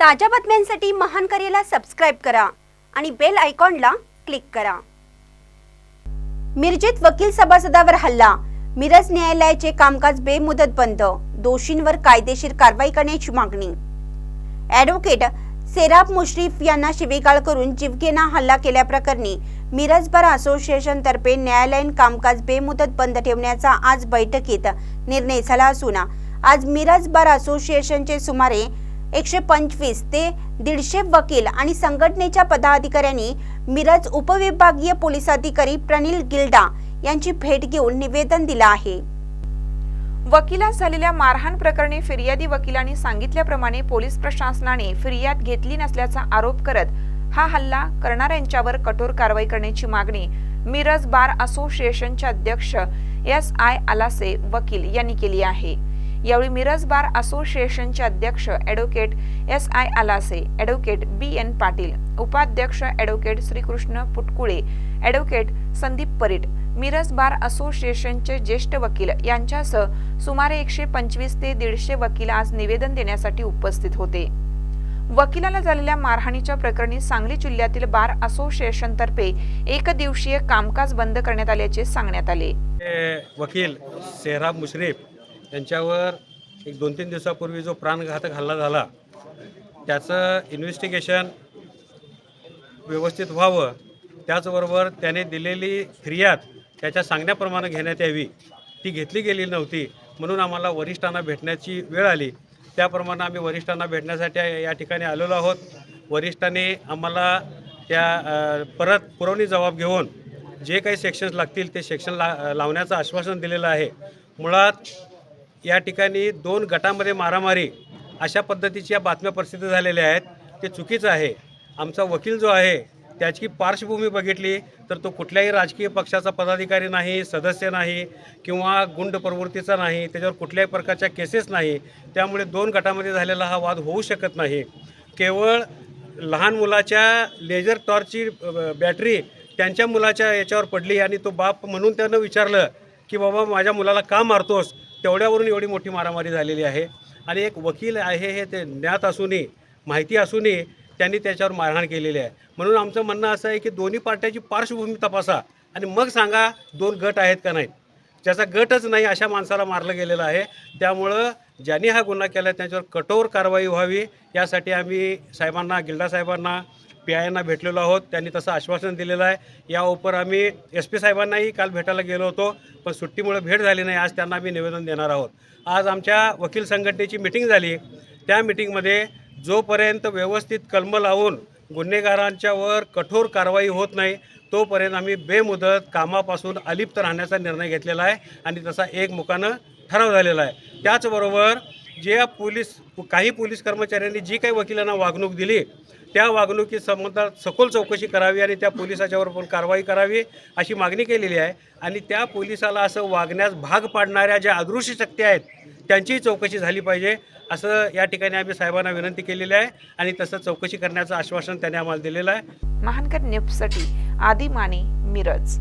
ताज्या बातम्यांसाठी महान करेला सबस्क्राईब करा आणि बेल आयकॉनला क्लिक करा. मिरजेत वकील सभासदावर हल्ला. मिरज न्यायालयाचे कामकाज बेमुदत बंद. दोषींवर कायदेशीर कारवाई करण्याची मागणी. ॲडव्होकेट सेराब मुश्रीफ यांना शिवीगाळ करून जीवघेणा हल्ला केल्याप्रकरणी मिरज बार असोसिएशन तर्फे न्यायालयीन कामकाज बेमुदत बंद ठेवण्याचा आज बैठकीत निर्णय झाला असून आज मिरज बार असोसिएशनचे सुमारे एकशे पंचवीस ते दीडशे वकील आणि संघटनेच्या पदाधिकाऱ्यांनी मिरज उपविभागीय पोलीस अधिकारी प्रनिल गिल्डा यांची भेट घेऊन निवेदन दिलं आहे. वकिलास झालेल्या मारहाण प्रकरणी फिर्यादी वकिलांनी सांगितल्याप्रमाणे पोलीस प्रशासनाने फिर्याद घेतली नसल्याचा आरोप करत हा हल्ला करणाऱ्यांच्यावर कठोर कारवाई करण्याची मागणी मिरज बार असोसिएशनचे अध्यक्ष एस आय आलासे वकील यांनी केली आहे. यावेळी मिरज बार असोसिएशनचे अध्यक्ष advocate S I Alase advocate B N Patil उपाध्यक्ष advocate Shrikrishna Putkule advocate Sandeep Parit Miraj bar असोसिएशनचे ज्येष्ठ वकील यांच्यासह सुमारे एकशे पंचवीस ते दीडशे वकील आज निवेदन देण्यासाठी उपस्थित होते. वकिलाला झालेल्या मारहाणीच्या प्रकरणी सांगली जिल्ह्यातील बार असोसिएशनतर्फे एक दिवसीय कामकाज बंद करण्यात आल्याचे सांगण्यात आले. वकील सेहराब मुश्रीफ त्यांच्यावर एक दोन तीन दिवसापूर्वी जो प्राणघातक हल्ला झाला त्याचं इन्व्हेस्टिगेशन व्यवस्थित व्हावं त्याचबरोबर त्याने दिलेली फिर्याद त्याच्या सांगण्याप्रमाणे घेण्यात यावी. ती घेतली गेली नव्हती म्हणून आम्हाला वरिष्ठांना भेटण्याची वेळ आली. त्याप्रमाणे आम्ही वरिष्ठांना भेटण्यासाठी या ठिकाणी आलेलो आहोत. वरिष्ठांनी आम्हाला त्या परत पुरवणी जबाब घेऊन जे काही सेक्शन्स लागतील ते सेक्शन ला लावण्याचं आश्वासन दिलेलं आहे. मुळात या ठिकाणी दोन गटामध्ये मारामारी अशा पद्धतीच्या बातम्या प्रसिद्ध झालेल्या आहेत. ते चुकीचं आहे. आमचा वकील जो आहे त्याची पार्श्वभूमी बघितली तर तो कुठल्याही राजकीय पक्षाचा पदाधिकारी नाही सदस्य नाही किंवा गुंड प्रवृत्तीचा नाही त्याच्यावर कुठल्याही प्रकारच्या केसेस नाही. त्यामुळे दोन गटामध्ये झालेला हा वाद होऊ शकत नाही. केवळ लहान मुलाच्या लेझर टॉर्चची बॅटरी त्यांच्या मुलाच्या याच्यावर पडली आणि तो बाप म्हणून त्यानं विचारलं की बाबा माझ्या मुलाला का मारतोस? तेवढ्यावरून एवढी मोठी मारामारी झालेली आहे. आणि एक वकील आहे हे ते ज्ञात असूनही माहिती असूनही त्यांनी त्याच्यावर मारहाण केलेली आहे. म्हणून आमचं म्हणणं असं आहे की दोन्ही पार्ट्याची पार्श्वभूमी तपासा आणि मग सांगा दोन गट आहेत का नाही ज्याचा गटच नाही अशा माणसाला मारलं गेलेलं आहे. त्यामुळं ज्यांनी हा गुन्हा केला त्याच्यावर कठोर कारवाई व्हावी. यासाठी आम्ही साहेबांना गिल्डा साहेबांना पी आयना भेटलेलो आहोत. त्यांनी तसं आश्वासन दिलेलं आहे. या उपर आम्ही एस पी साहेबांनाही काल भेटायला गेलो होतो पण सुट्टीमुळे भेट झाली नाही. आज त्यांना आम्ही निवेदन देणार आहोत. आज आमच्या वकील संघटनेची मिटिंग झाली. त्या मिटिंगमध्ये जोपर्यंत व्यवस्थित कलम लावून गुन्हेगारांच्यावर कठोर कारवाई होत नाही तोपर्यंत आम्ही बेमुदत कामापासून अलिप्त राहण्याचा निर्णय घेतलेला आहे आणि तसा एकमुखानं ठराव झालेला आहे. त्याचबरोबर जे पोलीस काही पोलीस कर्मचाऱ्यांनी जी काही वकिलांना वागणूक दिली त्या वागणुकी संबंधात सखोल चौकशी करावी आणि त्या पोलिसाच्यावर पण कारवाई करावी अशी मागणी केलेली आहे. आणि त्या पोलिसाला असं वागण्यास भाग पाडणाऱ्या ज्या अदृश्य शक्ती आहेत त्यांचीही चौकशी झाली पाहिजे असं या ठिकाणी आम्ही साहेबांना विनंती केलेली आहे आणि तसं चौकशी करण्याचं आश्वासन त्यांनी आम्हाला दिलेलं आहे. महानकर न्यूजसाठी आदी माने मिरज.